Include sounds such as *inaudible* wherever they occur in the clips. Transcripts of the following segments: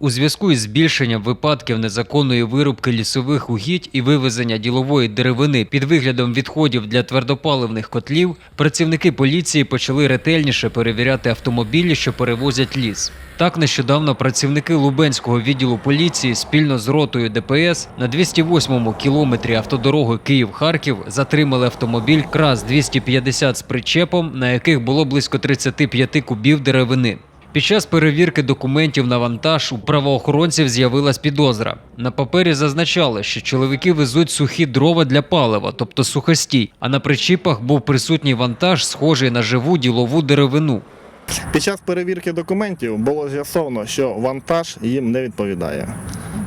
У зв'язку із збільшенням випадків незаконної вирубки лісових угідь і вивезення ділової деревини під виглядом відходів для твердопаливних котлів, працівники поліції почали ретельніше перевіряти автомобілі, що перевозять ліс. Так нещодавно працівники Лубенського відділу поліції спільно з ротою ДПС на 208-му кілометрі автодороги Київ-Харків затримали автомобіль КРАС 250 з причепом, на яких було близько 35 кубів деревини. Під час перевірки документів на вантаж у правоохоронців з'явилась підозра. На папері зазначали, що чоловіки везуть сухі дрова для палива, тобто сухостій, а на причіпах був присутній вантаж, схожий на живу ділову деревину. Під час перевірки документів було з'ясовано, що вантаж їм не відповідає.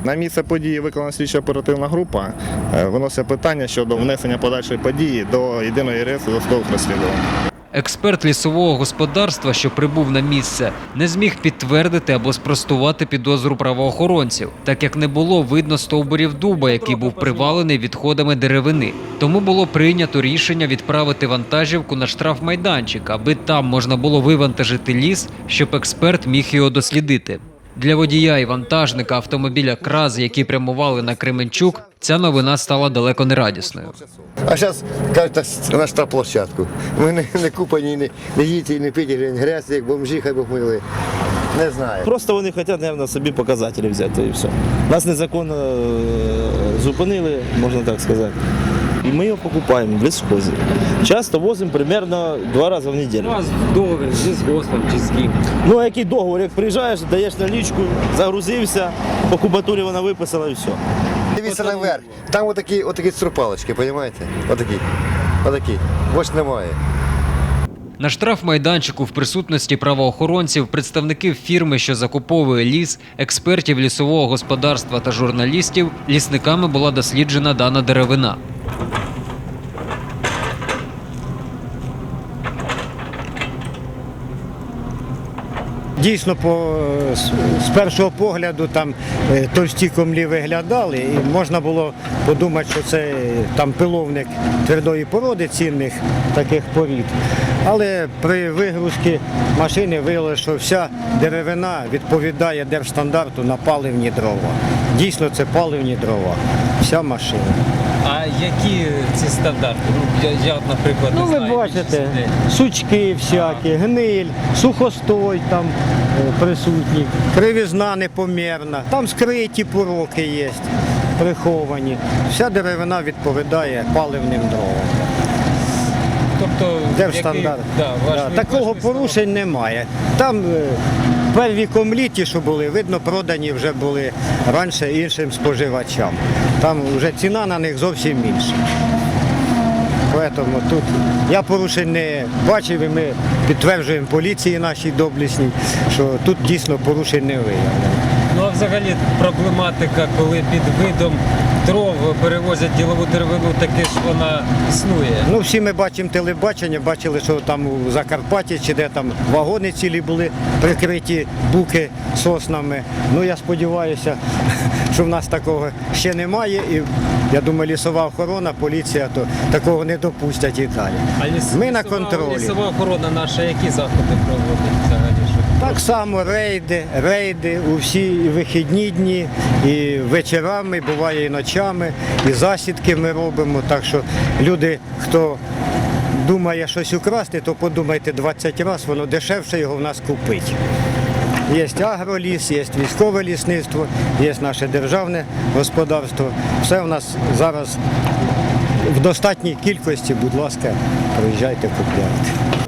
На місце події виконана слідча оперативна група. Е, Виносить питання щодо внесення подальшої події до єдиної реєстру досудових розслідувань. Експерт лісового господарства, що прибув на місце, не зміг підтвердити або спростувати підозру правоохоронців, так як не було видно стовбурів дуба, який був привалений відходами деревини. Тому було прийнято рішення відправити вантажівку на штрафмайданчик, аби там можна було вивантажити ліс, щоб експерт міг його дослідити. Для водія і вантажника автомобіля КРАЗ, які прямували на Кременчук, ця новина стала далеко не радісною. А зараз кажуть на штаб-площадку. Ми не, не купані, не, не їдьте і не піть, грязь, як бомжі, хай Бог мили. Не знаю. Просто вони хочуть, мабуть, собі показателі взяти і все. Нас незаконно е, зупинили, можна так сказати. І ми його покупаємо в лісхозі. Часто возимо примерно два рази в неділю. вас договір з госпом чи з ким? Ну а який договор? Як приїжджаєш, даєш налічку, загрузився, по кубатурі вона виписала і все. Дивіться наверх. Там отакі, отакі струпалочки, розумієте? Отакі. Отакі. Ось немає. На штрафмайданчику в присутності правоохоронців, представників фірми, що закуповує ліс, експертів лісового господарства та журналістів, лісниками була досліджена дана деревина. Дійсно, по, з, першого погляду там е, товсті комлі виглядали, і можна було подумати, що це е, там пиловник твердої породи цінних таких порід. Але при вигрузці машини виявилося, що вся деревина відповідає держстандарту на паливні дрова. Дійсно, це паливні дрова. Вся машина. Які ці стандарти? Ну, я, я наприклад, Ну, ви бачите, сучки всякі, гниль, сухостой там е, присутні, кривізна непомірна, там скриті пороки є, приховані. Вся деревина відповідає паливним дровам. Тобто, Держстандарт. Да, Такого порушень немає. Там е, перві літі, що були, видно, продані вже були раніше іншим споживачам. Там вже ціна на них зовсім інша. Тому тут я порушень не бачив і ми підтверджуємо поліції нашій доблесній, що тут дійсно порушень не виявлено. Ну а взагалі проблематика, коли під видом дров перевозять ділову деревину, таки ж вона існує. Ну, всі ми бачимо телебачення, бачили, що там у Закарпатті чи де там вагони цілі були прикриті буки соснами. Ну я сподіваюся, *laughs* що в нас такого ще немає. І я думаю, лісова охорона, поліція то такого не допустять і далі. А ліс- Ми на лісова- контролі. Лісова охорона наша, які заходи проводить Так само рейди, рейди у всі вихідні дні, і вечорами, буває і ночами, і засідки ми робимо. Так що люди, хто думає щось украсти, то подумайте 20 разів, воно дешевше його в нас купить. Є агроліс, є військове лісництво, є наше державне господарство. Все в нас зараз в достатній кількості, будь ласка, приїжджайте, купляйте.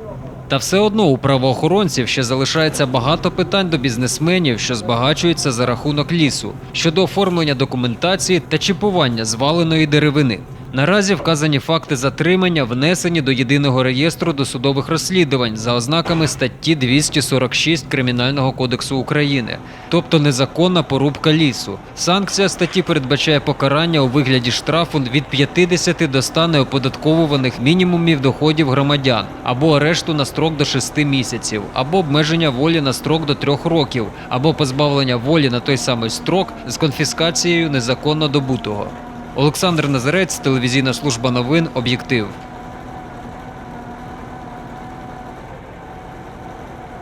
Та все одно у правоохоронців ще залишається багато питань до бізнесменів, що збагачуються за рахунок лісу щодо оформлення документації та чіпування зваленої деревини. Наразі вказані факти затримання внесені до єдиного реєстру досудових розслідувань за ознаками статті 246 Кримінального кодексу України, тобто незаконна порубка лісу. Санкція статті передбачає покарання у вигляді штрафу від 50 до 100 неоподатковуваних мінімумів доходів громадян або арешту на строк до 6 місяців, або обмеження волі на строк до 3 років, або позбавлення волі на той самий строк з конфіскацією незаконно добутого. Олександр Назарець, телевізійна служба новин Об'єктив.